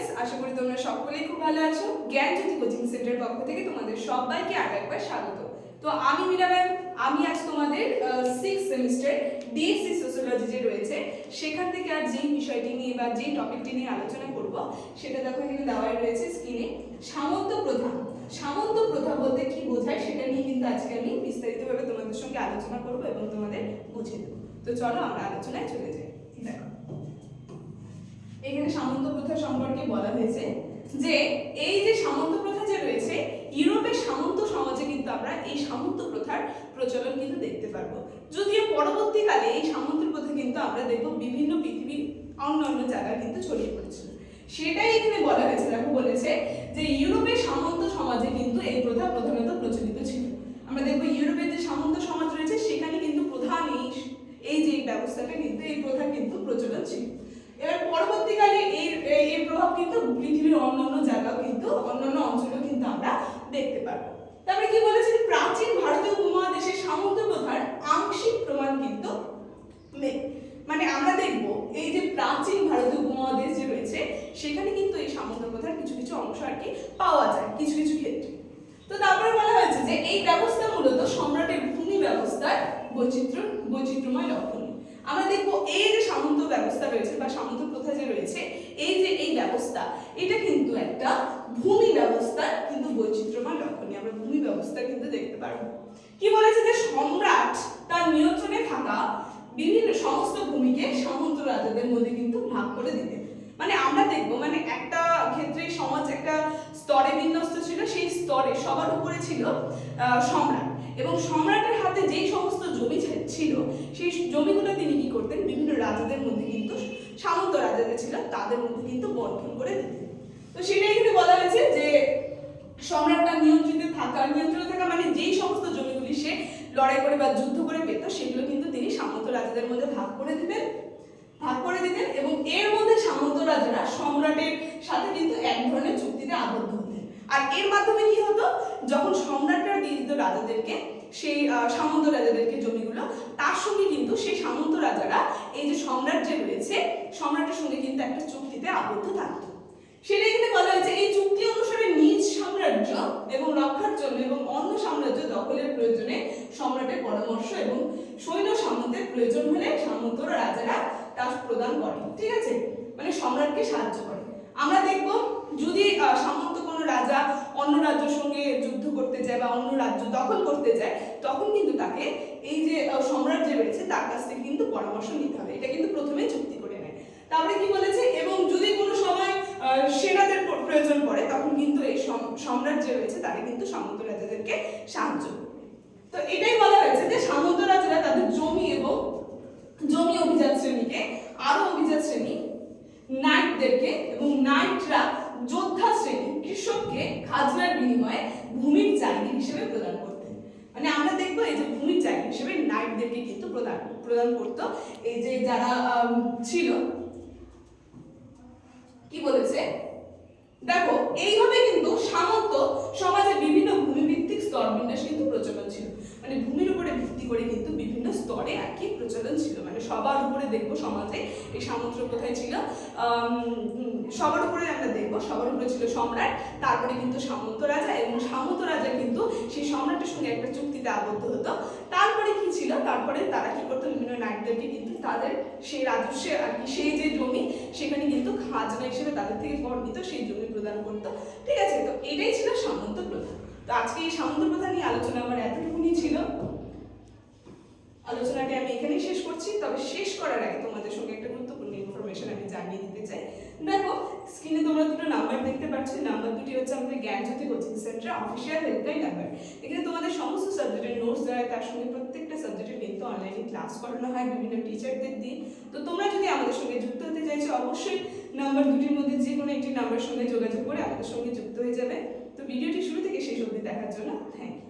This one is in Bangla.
স্টুডেন্টস আশা করি তোমরা সকলেই খুব ভালো আছো। জ্ঞান জ্যোতি কোচিং সেন্টারের পক্ষ থেকে তোমাদের সবাইকে আরও একবার স্বাগত। তো আমি মীরা ম্যাম, আমি আজ তোমাদের সিক্স সেমিস্টার ডিএসসি সোশ্যোলজি যে রয়েছে, সেখান থেকে আর যেই বিষয়টি নিয়ে বা যেই টপিকটি নিয়ে আলোচনা করব, সেটা দেখো এখানে দেওয়াই রয়েছে স্ক্রিনে সামন্ত প্রথা। সামন্ত প্রথা বলতে কি বোঝায়, সেটা নিয়ে কিন্তু আজকে আমি বিস্তারিতভাবে তোমাদের সঙ্গে আলোচনা করব এবং তোমাদের বুঝিয়ে দেবো। তো চলো আমরা আলোচনায় চলে যাই। দেখো এখানে সামন্ত প্রথা সম্পর্কে বলা হয়েছে যে, এই যে সামন্ত প্রথা যে রয়েছে, ইউরোপের সামন্ত সমাজে কিন্তু আমরা এই সামন্ত প্রথার প্রচলন কিন্তু দেখতে পারব। যদিও পরবর্তীকালে এই সামন্ত প্রথা কিন্তু আমরা দেখব বিভিন্ন পৃথিবীর অন্য অন্য জায়গায় কিন্তু ছড়িয়ে পড়েছিল। সেটাই এখানে বলা হয়েছে, দেখো বলেছে যে, ইউরোপের সামন্ত সমাজে কিন্তু এই প্রথা প্রধানত প্রচলিত ছিল। আমরা দেখব ইউরোপের যে সামন্ত সমাজ রয়েছে, সেখানে কিন্তু প্রধান এই যে ব্যবস্থাটা কিন্তু, এই প্রথা কিন্তু প্রচলন ছিল। এবার পরবর্তীকালে এই এর প্রভাব কিন্তু পৃথিবীর অন্যান্য জায়গাও কিন্তু, অন্যান্য অঞ্চলেও কিন্তু আমরা দেখতে পারব। তারপরে কি বলেছে যে প্রাচীন ভারতীয় উপমহাদেশের সামন্ত প্রথার আংশিক প্রমাণ কিন্তু মানে আমরা দেখব, এই যে প্রাচীন ভারতীয় উপমহাদেশ যে রয়েছে, সেখানে কিন্তু এই সামন্ত প্রথার কিছু কিছু অংশ আর কি পাওয়া যায়, কিছু কিছু ক্ষেত্রে। তো তারপরে বলা হয়েছে যে, এই ব্যবস্থা মূলত সম্রাটের ভূমি ব্যবস্থার বৈচিত্র্য, বৈচিত্র্যময় লক্ষণ। আমরা দেখব এই যে সামন্ত ব্যবস্থা রয়েছে বা সামন্ত প্রথা যে রয়েছে, এই যে এই ব্যবস্থা, এটা কিন্তু একটা ভূমি ব্যবস্থার কিন্তু বৈচিত্র্যময় লক্ষণীয় আমরা ভূমি ব্যবস্থা কিন্তু দেখতে পারব। কি বলেছে যে সম্রাট তার নিয়ন্ত্রণে থাকা বিভিন্ন সমস্ত ভূমিকে সামন্ত রাজাদের মধ্যে কিন্তু ভাগ করে দিতেন মানে আমরা দেখব মানে একটা ক্ষেত্রে সমাজ একটা স্তরে বিন্যস্ত ছিল, সেই স্তরে সবার উপরে ছিল সম্রাট। এবং সম্রাটের হাতে যেই সমস্ত জমি ছিল, সেই জমিগুলো তিনি কি করতেন? বিভিন্ন রাজাদের মধ্যে কিন্তু সামন্ত রাজাদের ছিল, তাদের মধ্যে কিন্তু বন্টন করে দিতেন। তো সেটাই কিন্তু বলা হয়েছে যে সম্রাটটা নিয়ন্ত্রিত থাকা নিয়ন্ত্রণে থাকা মানে যেই সমস্ত জমিগুলি সে লড়াই করে বা যুদ্ধ করে পেত, সেগুলো কিন্তু তিনি সামন্ত রাজাদের মধ্যে ভাগ করে দিতেন। ভাগ করে দিতেন এবং এর মধ্যে সামন্ত রাজারা সম্রাটের সাথে কিন্তু এক ধরনের চুক্তিতে আবদ্ধ আর এর মাধ্যমে কি হতো? যখন সম্রাটরা দিয়ে দিত রাজাদেরকে, সেই সামন্ত রাজাদেরকে জমিগুলো, তার সঙ্গে কিন্তু সেই সামন্ত রাজারা, এই যে সম্রাট যে রয়েছে, সম্রাটের সঙ্গে কিন্তু একটা চুক্তিতে আবদ্ধ থাকতো। সেটা কিন্তু বলা হয়েছে, এই চুক্তি অনুসারে নিজ সাম্রাজ্য এবং রক্ষার জন্য এবং অন্য সাম্রাজ্য দখলের প্রয়োজনে সম্রাটের পরামর্শ এবং সৈন্য সামন্তের প্রয়োজন হলে সামন্ত রাজারা তা প্রদান করে ঠিক আছে? মানে সম্রাটকে সাহায্য করে আমরা দেখব যদি সামন্ত কোনো রাজা অন্য রাজ্যের সঙ্গে যুদ্ধ করতে যায় বা অন্য রাজ্য দখল করতে যায়, তখন কিন্তু তাকে এই যে সম্রাট যে রয়েছে তার কাছ থেকে কিন্তু পরামর্শ নিতে হবে। এটা কিন্তু প্রথমে চুক্তি করে নেয়। তারপরে কি বলেছে? এবং যদি কোনো সময় সেনাদের প্রয়োজন পড়ে, তখন কিন্তু এই সম- সম্রাট যে রয়েছে তারা কিন্তু সামন্ত রাজাদেরকে সাহায্য তো এটাই বলা হয়েছে যে সামন্ত রাজারা তাদের জমি এবং জমি অভিজাত শ্রেণীকে আরও অভিজাত শ্রেণি নাইটদেরকে এবং নাইটরা যোদ্ধা শ্রেণি কৃষককে খাজনার বিনিময়ে ভূমির জায়গা হিসেবে প্রদান করতেন মানে আমরা দেখব এই যে ভূমির জায়গা হিসেবে নাইটদেরকে কিন্তু প্রদান প্রদান করতো। এই যে যারা ছিল, কি বলেছে? দেখো, এইভাবে কিন্তু সামন্ত সমাজে বিভিন্ন ভূমিভিত্তিক স্তর বিন্যাস কিন্তু প্রচলন ছিল। মানে ভূমির উপরে ভিত্তি করে কিন্তু বিভিন্ন স্তরে আর কি প্রচলন ছিল। সবার উপরে দেখব সমাজে, এই সামন্ত কোথায় ছিল? সবার উপরে আমরা দেখব, সবার উপরে ছিল সম্রাট, তারপরে কিন্তু সামন্ত রাজা এবং সামন্ত রাজা কিন্তু সেই সম্রাটের সঙ্গে একটা চুক্তিতে আবদ্ধ হতো। তারপরে কি ছিল? তারপরে তারা কি করতো? বিভিন্ন নাইটদেরকে কিন্তু তাদের সেই রাজস্বে আর কি, সেই যে জমি, সেখানে কিন্তু খাজনা হিসেবে তাদের থেকে কর নিত সেই জমি প্রদান করতো। ঠিক আছে, তো এটাই ছিল সামন্ত প্রথা। তো আজকে এই সামন্ত প্রথা নিয়ে আলোচনা আমার এতটুকুনি ছিল। আলোচনাটি আমি এখানেই শেষ আগে তোমাদের সঙ্গে একটা গুরুত্বপূর্ণ ইনফরমেশন আমি জানিয়ে দিতে চাই। দেখো স্ক্রিনে তোমরা দুটো নাম্বার দেখতে পাচ্ছ। নাম্বার দুটি হচ্ছে আমাদের Gyanjyoti coaching centre official helpline number এখানে তোমাদের সমস্ত সাবজেক্টের নোটস দেওয়া তার সঙ্গে প্রত্যেকটা সাবজেক্টের কিন্তু অনলাইনে ক্লাস করানো হয় বিভিন্ন টিচারদের দিয়ে। তো তোমরা যদি আমাদের সঙ্গে যুক্ত হতে চাইছো, অবশ্যই নাম্বার দুটির মধ্যে যে কোনো একটি নাম্বার সঙ্গে যোগাযোগ করে আমাদের সঙ্গে যুক্ত হয়ে যাবে। তো ভিডিওটি শুরু থেকে শেষ অবধি দেখার জন্য থ্যাংক ইউ